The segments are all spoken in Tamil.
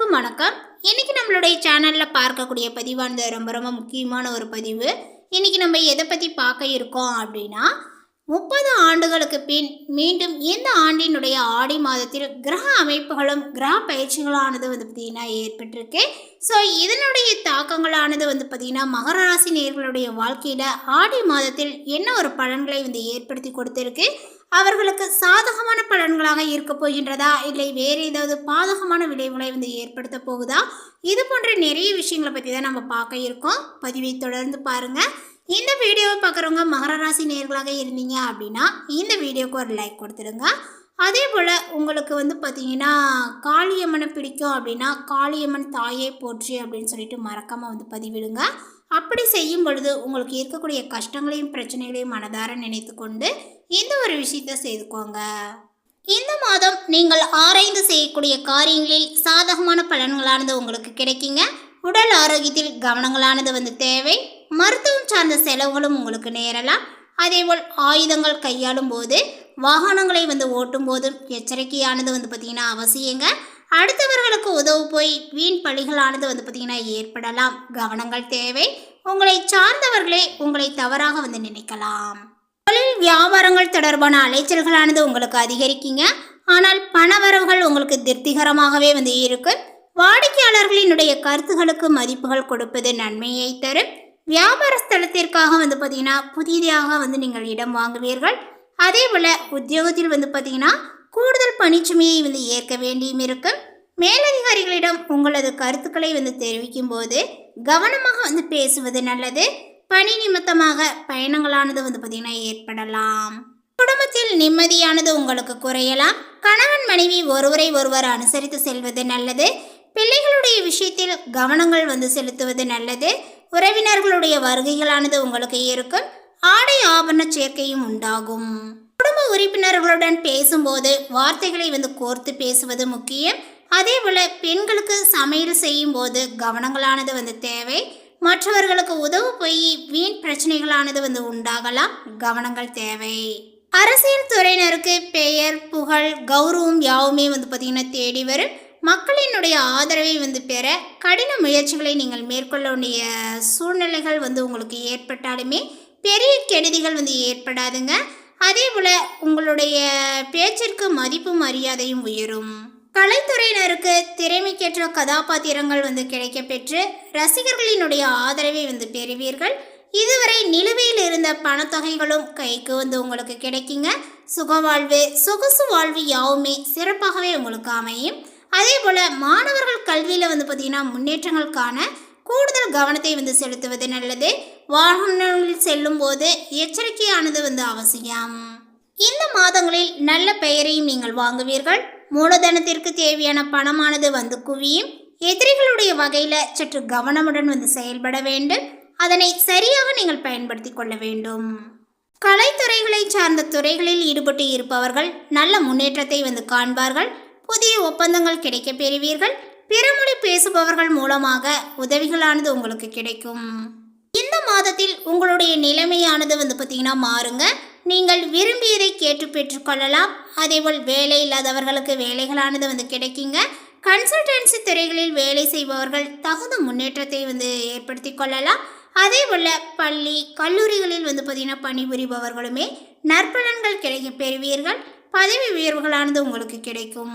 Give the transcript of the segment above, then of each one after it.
அனைவருக்கும் வணக்கம். இன்னைக்கு நம்மளுடைய சேனலில் பார்க்கக்கூடிய பதிவானது ரொம்ப ரொம்ப முக்கியமான ஒரு பதிவு. இன்னைக்கு நம்ம எதை பற்றி பார்க்க இருக்கோம் அப்படின்னா முப்பது ஆண்டுகளுக்கு பின் மீண்டும் இந்த ஆண்டினுடைய ஆடி மாதத்தில் கிரக அமைப்புகளும் கிரக பயிற்சிகளானது வந்து பார்த்திங்கன்னா ஏற்பட்டிருக்கு. ஸோ இதனுடைய தாக்கங்களானது வந்து பார்த்திங்கன்னா மகர ராசி நேர்களுடைய வாழ்க்கையில் ஆடி மாதத்தில் என்ன ஒரு பலன்களை வந்து ஏற்படுத்தி கொடுத்துருக்கு? அவர்களுக்கு சாதகமான பலன்களாக இருக்க போகின்றதா? இல்லை வேறு ஏதாவது பாதகமான விளைவுகளை வந்து ஏற்படுத்த போகுதா? இது போன்ற நிறைய விஷயங்களை பற்றி தான் நம்ம பார்க்க இருக்கோம். பதிவை தொடர்ந்து பாருங்கள் இந்த வீடியோவை பார்க்குறவங்க மகர ராசி நேர்களாக இருந்தீங்க அப்படின்னா இந்த வீடியோவுக்கு ஒரு லைக் கொடுத்துடுங்க. அதே போல் உங்களுக்கு வந்து பார்த்திங்கன்னா காளியம்மனை பிடிக்கும் அப்படின்னா காளியம்மன் தாயை போற்றி அப்படின்னு சொல்லிட்டு மறக்காமல் வந்து பதிவிடுங்க. அப்படி செய்யும் பொழுது உங்களுக்கு இருக்கக்கூடிய கஷ்டங்களையும் பிரச்சனைகளையும் மனதார நினைத்து கொண்டு இந்த ஒரு விஷயத்தை செய்துக்கோங்க. இந்த மாதம் நீங்கள் ஆராய்ந்து செய்யக்கூடிய காரியங்களில் சாதகமான பலன்களானது உங்களுக்கு கிடைக்குங்க. உடல் ஆரோக்கியத்தில் கவனங்களானது வந்து தேவை. மருத்துவம் சார்ந்த செலவுகளும் உங்களுக்கு நேரலாம். அதேபோல் ஆயுதங்கள் கையாளும் போது வாகனங்களை வந்து ஓட்டும் போதும் எச்சரிக்கையானது வந்து பார்த்திங்கன்னா அவசியங்க. அடுத்தவர்களுக்கு உதவு போய் வீண் பழிகளானது வந்து பார்த்திங்கன்னா ஏற்படலாம். கவனங்கள் தேவை. உங்களை சார்ந்தவர்களே உங்களை தவறாக வந்து நினைக்கலாம். தொழில் வியாபாரங்கள் தொடர்பான அலைச்சல்களானது உங்களுக்கு அதிகரிக்குங்க. ஆனால் பணவரவுகள் உங்களுக்கு திருப்திகரமாகவே வந்து இருக்கும் வாடிக்கையாளர்களினுடைய கருத்துகளுக்கு மதிப்புகள் கொடுப்பது நன்மையை தரும். வியாபார ஸ்தலத்திற்காக வந்து பார்த்தீங்கன்னா புதிதாக வந்து நீங்கள் இடம் வாங்குவீர்கள். அதே போல் உத்தியோகத்தில் வந்து பார்த்தீங்கன்னா கூடுதல் பணிச்சுமையை வந்து ஏற்க வேண்டியும் இருக்கும் மேலதிகாரிகளிடம் உங்களது கருத்துக்களை வந்து தெரிவிக்கும் போது கவனமாக வந்து பேசுவது நல்லது. பணி நிமித்தமாக பயணங்களானது வந்து பார்த்திங்கன்னா ஏற்படலாம். குடும்பத்தில் நிம்மதியானது உங்களுக்கு குறையலாம். கணவன் மனைவி ஒருவரை ஒருவர் அனுசரித்து செல்வது நல்லது. பிள்ளைகளுடைய விஷயத்தில் கவனங்கள் வந்து செலுத்துவது நல்லது. உறவினர்களுடைய வருகைகளானது உங்களுக்கு இருக்கும். ஆடை ஆபரண சேர்க்கையும் உண்டாகும். குடும்ப உறுப்பினர்களுடன் பேசும்போது வார்த்தைகளை வந்து கோர்த்து பேசுவது முக்கியம். அதே போல் பெண்களுக்கு சமையல் செய்யும் போது கவனங்களானது வந்து தேவை. மற்றவர்களுக்கு உதவு போய் வீண் பிரச்சனைகளானது வந்து உண்டாகலாம். கவனங்கள் தேவை. அரசியல் துறையினருக்கு பெயர் புகழ் கௌரவம் யாவுமே வந்து பார்த்திங்கன்னா தேடி வரும். மக்களினுடைய ஆதரவை வந்து பெற கடின முயற்சிகளை நீங்கள் மேற்கொள்ள வேண்டிய சூழ்நிலைகள் வந்து உங்களுக்கு ஏற்பட்டாலுமே பெரிய கெடுதிகள் வந்து ஏற்படாதுங்க. அதே போல் உங்களுடைய பேச்சிற்கு மதிப்பும் மரியாதையும் உயரும். கலைத்துறையினருக்கு திறமைக்கேற்ற கதாபாத்திரங்கள் வந்து கிடைக்கப்பெற்று ரசிகர்களினுடைய ஆதரவை வந்து பெறுவீர்கள். இதுவரை நிலுவையில் இருந்த பணத்தொகைகளும் கைக்கு வந்து உங்களுக்கு கிடைக்குங்க. சுகவாழ்வு சொகுசு வாழ்வு யாவுமே சிறப்பாகவே உங்களுக்கு அமையும். அதே போல் மாணவர்கள் கல்வியில் வந்து பார்த்திங்கன்னா முன்னேற்றங்கள் காண கூடுதல் கவனத்தை வந்து செலுத்துவது நல்லது. வாகனங்களில் செல்லும் போது எச்சரிக்கையானது வந்து அவசியம். இந்த மாதங்களில் நல்ல பெயரையும் நீங்கள் வாங்குவீர்கள். மூலதனத்திற்கு தேவையான பணமானது வந்து குவியும். எதிரிகளுடைய வகையில் சற்று கவனமுடன் வந்து செயல்பட வேண்டும். அதனை சரியாக நீங்கள் பயன்படுத்தி கொள்ள வேண்டும். கலைத்துறைகளை சார்ந்த துறைகளில் ஈடுபட்டு இருப்பவர்கள் நல்ல முன்னேற்றத்தை வந்து காண்பார்கள். புதிய ஒப்பந்தங்கள் கிடைக்க பெறுவீர்கள். பிறமொழி பேசுபவர்கள் மூலமாக உதவிகளானது உங்களுக்கு கிடைக்கும். இந்த மாதத்தில் உங்களுடைய நிலைமையானது வந்து பார்த்தீங்கன்னா மாறுங்க. நீங்கள் விரும்பியதை கேட்டு பெற்றுக்கொள்ளலாம். அதேபோல் வேலை இல்லாதவர்களுக்கு வேலைகளானது வந்து கிடைக்குங்க. கன்சல்டன்சி துறைகளில் வேலை செய்பவர்கள் தகுந்த முன்னேற்றத்தை வந்து ஏற்படுத்தி கொள்ளலாம். அதே போல் பள்ளி கல்லூரிகளில் வந்து பார்த்திங்கன்னா பணிபுரிபவர்களுமே நற்பலன்கள் கிடைக்க பெறுவீர்கள். பதவி உயர்வுகளானது உங்களுக்கு கிடைக்கும்.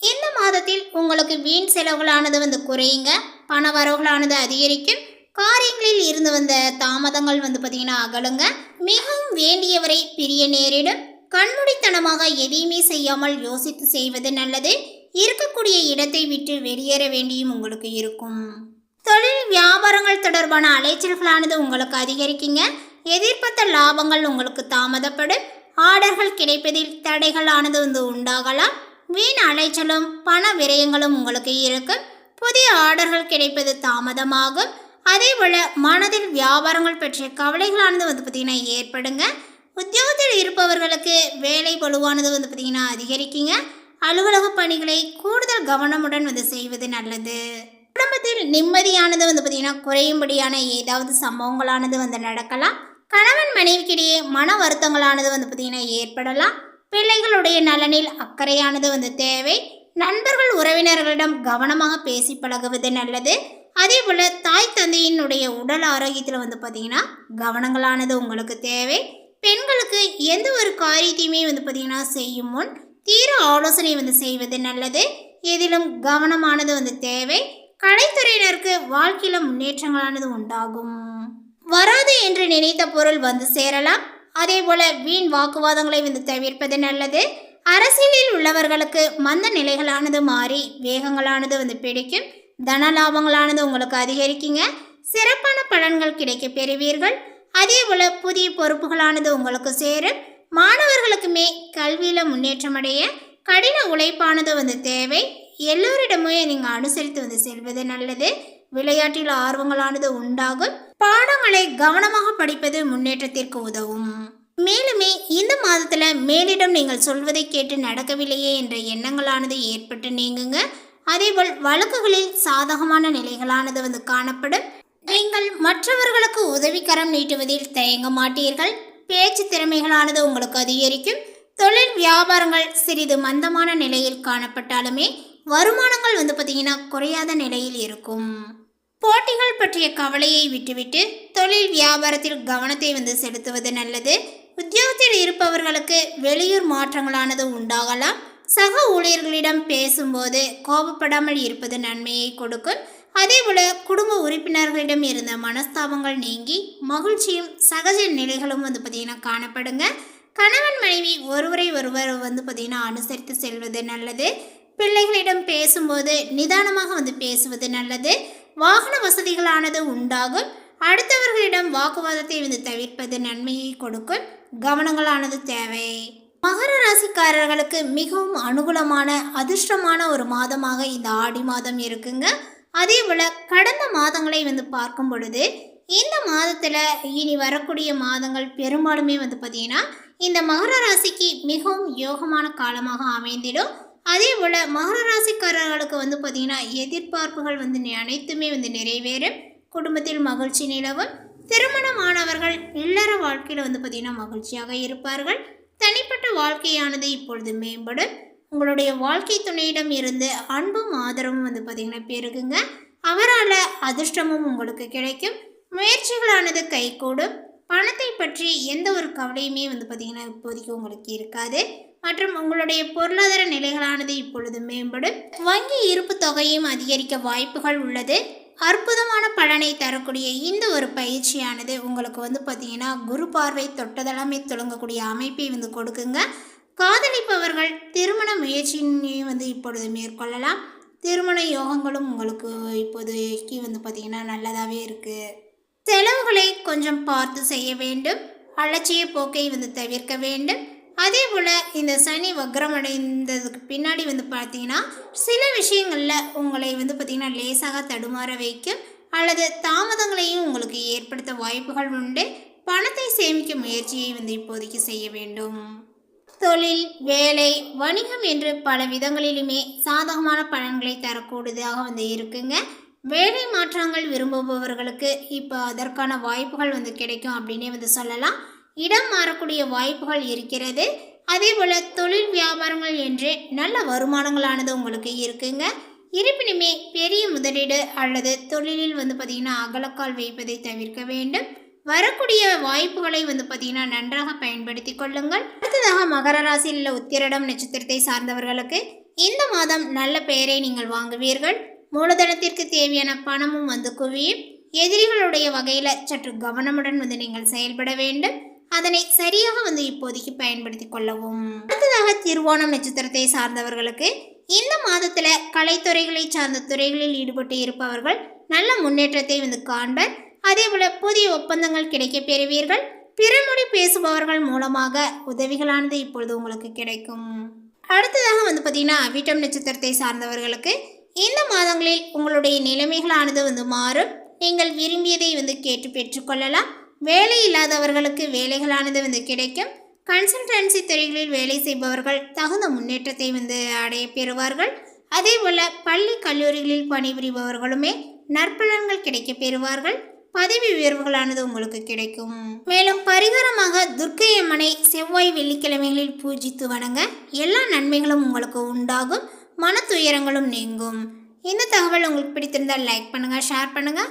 இந்த மாதத்தில் உங்களுக்கு வீண் செலவுகளானது வந்து குறையுங்க. பண வரவுகளானது அதிகரிக்கும். காரியங்களில் இருந்து வந்த தாமதங்கள் வந்து பார்த்திங்கன்னா அகலுங்க. மிகவும் வேண்டியவரை பிரிய நேரிடும். கண்முடித்தனமாக எதையுமே செய்யாமல் யோசித்து செய்வது நல்லது. இருக்கக்கூடிய இடத்தை விட்டு வெளியேற வேண்டியும் உங்களுக்கு இருக்கும். தொழில் வியாபாரங்கள் தொடர்பான அலைச்சல்களானது உங்களுக்கு அதிகரிக்குங்க. எதிர்பார்த்த லாபங்கள் உங்களுக்கு தாமதப்படும். ஆர்டர்கள் கிடைப்பதில் தடைகளானது வந்து உண்டாகலாம். வீண் அலைச்சலும் பண விரயங்களும் உங்களுக்கு இருக்கும். புதிய ஆர்டர்கள் கிடைப்பது தாமதமாகும். அதே போல் மனதில் வியாபாரங்கள் பற்றிய கவலைகளானது வந்து பார்த்திங்கன்னா ஏற்படுங்க. உத்தியோகத்தில் இருப்பவர்களுக்கு வேலை பழுவானது வந்து பார்த்திங்கன்னா அதிகரிக்குங்க. அலுவலக பணிகளை கூடுதல் கவனமுடன் வந்து செய்வது நல்லது. குடும்பத்தில் நிம்மதியானது வந்து பார்த்திங்கன்னா குறையும்படியான ஏதாவது சம்பவங்களானது வந்து நடக்கலாம். கணவன் மனைவிக்கிடையே மன வருத்தங்களானது வந்து பார்த்திங்கன்னா ஏற்படலாம். பிள்ளைகளுடைய நலனில் அக்கறையானது வந்து தேவை. நண்பர்கள் உறவினர்களிடம் கவனமாக பேசி பழகுவது நல்லது. அதே போல் தாய் தந்தையினுடைய உடல் ஆரோக்கியத்தில் வந்து பார்த்தீங்கன்னா கவனங்களானது உங்களுக்கு தேவை. பெண்களுக்கு எந்த ஒரு காரியத்தையுமே வந்து பார்த்திங்கன்னா செய்யும் முன் தீர ஆலோசனை வந்து செய்வது நல்லது. எதிலும் கவனமானது வந்து தேவை. கலைத்துறையினருக்கு வாழ்க்கையில் முன்னேற்றங்களானது உண்டாகும். வராது என்று நினைத்த பொருள் வந்து சேரலாம். அதே போல் வீண் வாக்குவாதங்களை வந்து தவிர்ப்பது நல்லது. அரசியலில் உள்ளவர்களுக்கு மந்த நிலைகளானது மாறி வேகங்களானது வந்து பிடிக்கும். தன லாபங்களானது உங்களுக்கு அதிகரிக்குங்க. சிறப்பான பலன்கள் கிடைக்க பெறுவீர்கள். அதே போல புதிய பொறுப்புகளானது உங்களுக்கு சேரும். மாணவர்களுக்குமே கல்வியில் முன்னேற்றம் அடைய கடின உழைப்பானது வந்து தேவை. எல்லோரிடமே நீங்கள் அனுசரித்து வந்து செல்வது நல்லது. விளையாட்டில் ஆர்வங்களானது உண்டாகும். பாடங்களை கவனமாக படிப்பது முன்னேற்றத்திற்கு உதவும். மேலுமே இந்த மாதத்தில் மேலிடம் நீங்கள் சொல்வதை கேட்டு நடக்கவில்லையே என்ற எண்ணங்களானது ஏற்பட்டு நீங்குங்க. அதேபோல் வழக்குகளில் சாதகமான நிலைகளானது வந்து காணப்படும். நீங்கள் மற்றவர்களுக்கு உதவிக்கரம் நீட்டுவதில் தயங்க மாட்டீர்கள். பேச்சு திறமைகளானது உங்களுக்கு அதிகரிக்கும். தொழில் வியாபாரங்கள் சிறிது மந்தமான நிலையில் காணப்பட்டாலுமே வருமானங்கள் வந்து பார்த்தீங்கன்னா குறையாத நிலையில் இருக்கும். போட்டிகள் பற்றிய கவலையை விட்டுவிட்டு தொழில் வியாபாரத்தில் கவனத்தை வந்து செலுத்துவது நல்லது. உத்தியோகத்தில் இருப்பவர்களுக்கு வெளியூர் மாற்றங்களானது உண்டாகலாம். சக ஊழியர்களிடம் பேசும்போது கோபப்படாமல் இருப்பது நன்மையை கொடுக்கும். அதேபோல குடும்ப உறுப்பினர்களிடம் இருந்த மனஸ்தாபங்கள் நீங்கி மகிழ்ச்சியும் சகஜ நிலைகளும் வந்து பார்த்திங்கன்னா காணப்படுங்க. கணவன் மனைவி ஒருவரை ஒருவர் வந்து பார்த்திங்கன்னா அனுசரித்து செல்வது நல்லது. பிள்ளைகளிடம் பேசும்போது நிதானமாக வந்து பேசுவது நல்லது. வாகன வசதிகளானது உண்டாகும். அடுத்தவர்களிடம் வாக்குவாதத்தை வந்து தவிர்ப்பது நன்மையை கொடுக்கும். கவனங்களானது தேவை. மகர ராசிக்காரர்களுக்கு மிகவும் அனுகூலமான அதிர்ஷ்டமான ஒரு மாதமாக இந்த ஆடி மாதம் இருக்குங்க. அதே போல் கடந்த மாதங்களை வந்து பார்க்கும் பொழுது இந்த மாதத்தில் இனி வரக்கூடிய மாதங்கள் பெரும்பாலுமே வந்து பார்த்திங்கன்னா இந்த மகர ராசிக்கு மிகவும் யோகமான காலமாக அமைந்திடும். அதே போல் மகர ராசிக்காரர்களுக்கு வந்து பார்த்திங்கன்னா எதிர்பார்ப்புகள் வந்து அனைத்துமே வந்து நிறைவேறும். குடும்பத்தில் மகிழ்ச்சி நிலவும். திருமணமானவர்கள் இல்லற வாழ்க்கையில் வந்து பார்த்தீங்கன்னா மகிழ்ச்சியாக இருப்பார்கள். தனிப்பட்ட வாழ்க்கையானது இப்பொழுது மேம்படும். உங்களுடைய வாழ்க்கை துணையிடம் இருந்து அன்பும் ஆதரவும் வந்து பார்த்தீங்கன்னா பெருகுங்க. அவரால் அதிர்ஷ்டமும் உங்களுக்கு கிடைக்கும். முயற்சிகளானது கைகூடும். பணத்தை பற்றி எந்த ஒரு கவலையுமே வந்து பார்த்தீங்கன்னா இப்போதைக்கு உங்களுக்கு இருக்காது. மற்றும் உங்களுடைய பொருளாதார நிலைகளானது இப்பொழுது மேம்படும். வங்கி இருப்பு தொகையும் அதிகரிக்க வாய்ப்புகள் உள்ளது. அற்புதம் பலனை தரக்கூடிய இந்த ஒரு பயிற்சியானது உங்களுக்கு வந்து பார்த்தீங்கன்னா குரு பார்வை தொட்டதெல்லாமே தொடங்கக்கூடிய அமைப்பை வந்து கொடுக்குங்க. காதலிப்பவர்கள் திருமண முயற்சியினையும் வந்து இப்பொழுது மேற்கொள்ளலாம். திருமண யோகங்களும் உங்களுக்கு இப்போதைக்கு வந்து பார்த்திங்கன்னா நல்லதாகவே இருக்குது செலவுகளை கொஞ்சம் பார்த்து செய்ய வேண்டும். அலட்சிய போக்கை வந்து தவிர்க்க வேண்டும். அதே போல் இந்த சனி வக்ரம் அடைந்ததுக்கு பின்னாடி வந்து பார்த்தீங்கன்னா சில விஷயங்களில் உங்களை வந்து பார்த்திங்கன்னா லேசாக தடுமாற வைக்கும். அல்லது தாமதங்களையும் உங்களுக்கு ஏற்படுத்த வாய்ப்புகள் உண்டு. பணத்தை சேமிக்கும் முயற்சியை வந்து இப்போதைக்கு செய்ய வேண்டும். தொழில் வேலை வணிகம் என்று பல விதங்களிலுமே சாதகமான பலன்களை தரக்கூடியதாக வந்து இருக்குங்க. வேலை மாற்றங்கள் விரும்புபவர்களுக்கு இப்போ அதற்கான வாய்ப்புகள் வந்து கிடைக்கும் அப்படின்னே வந்து சொல்லலாம். இடம் மாறக்கூடிய வாய்ப்புகள் இருக்கிறது. அதே போல் தொழில் வியாபாரங்கள் என்று நல்ல வருமானங்களானது உங்களுக்கு இருக்குங்க. இருப்பினுமே பெரிய முதலீடு அல்லது தொழிலில் வந்து பார்த்திங்கன்னா அகலக்கால் வைப்பதை தவிர்க்க வேண்டும். வரக்கூடிய வாய்ப்புகளை வந்து பார்த்திங்கன்னா நன்றாக பயன்படுத்தி கொள்ளுங்கள். அடுத்ததாக மகர ராசியில் உள்ள உத்திரடம் நட்சத்திரத்தை சார்ந்தவர்களுக்கு இந்த மாதம் நல்ல பெயரை நீங்கள் வாங்குவீர்கள். மூலதனத்திற்கு தேவையான பணமும் வந்து குவியும். எதிரிகளுடைய வகையில் சற்று கவனமுடன் வந்து நீங்கள் செயல்பட வேண்டும். அதனை சரியாக வந்து இப்போதைக்கு பயன்படுத்தி கொள்ளவும். அடுத்ததாக திருவோணம் நட்சத்திரத்தை சார்ந்தவர்களுக்கு இந்த மாதத்தில் கலைத்துறைகளை சார்ந்த துறைகளில் ஈடுபட்டு இருப்பவர்கள் நல்ல முன்னேற்றத்தை வந்து காண்பர். அதேபோல் புதிய ஒப்பந்தங்கள் கிடைக்க பெறுவீர்கள். பிறமொழி பேசுபவர்கள் மூலமாக உதவிகளானது இப்பொழுது உங்களுக்கு கிடைக்கும். அடுத்ததாக வந்து பார்த்திங்கன்னா விட்டம் நட்சத்திரத்தை சார்ந்தவர்களுக்கு இந்த மாதங்களில் உங்களுடைய நிலைமைகளானது வந்து மாறும். நீங்கள் விரும்பியதை வந்து கேட்டு பெற்றுக்கொள்ளலாம் வேலை இல்லாதவர்களுக்கு வேலைகளானது வந்து கிடைக்கும். கன்சல்டன்சி துறைகளில் வேலை செய்பவர்கள் தகுந்த முன்னேற்றத்தை வந்து அடைய பெறுவார்கள். அதே போல் பள்ளி கல்லூரிகளில் பணிபுரிபவர்களுமே நற்பலன்கள் கிடைக்க பெறுவார்கள். பதவி உயர்வுகளானது உங்களுக்கு கிடைக்கும். மேலும் பரிகாரமாக துர்க்கை அம்மனை செவ்வாய் வெள்ளிக்கிழமைகளில் பூஜித்து வணங்க எல்லா நன்மைகளும் உங்களுக்கு உண்டாகும். மன துயரங்களும் நீங்கும். இந்த தகவல் உங்களுக்கு பிடித்திருந்தால் லைக் பண்ணுங்கள் ஷேர் பண்ணுங்கள்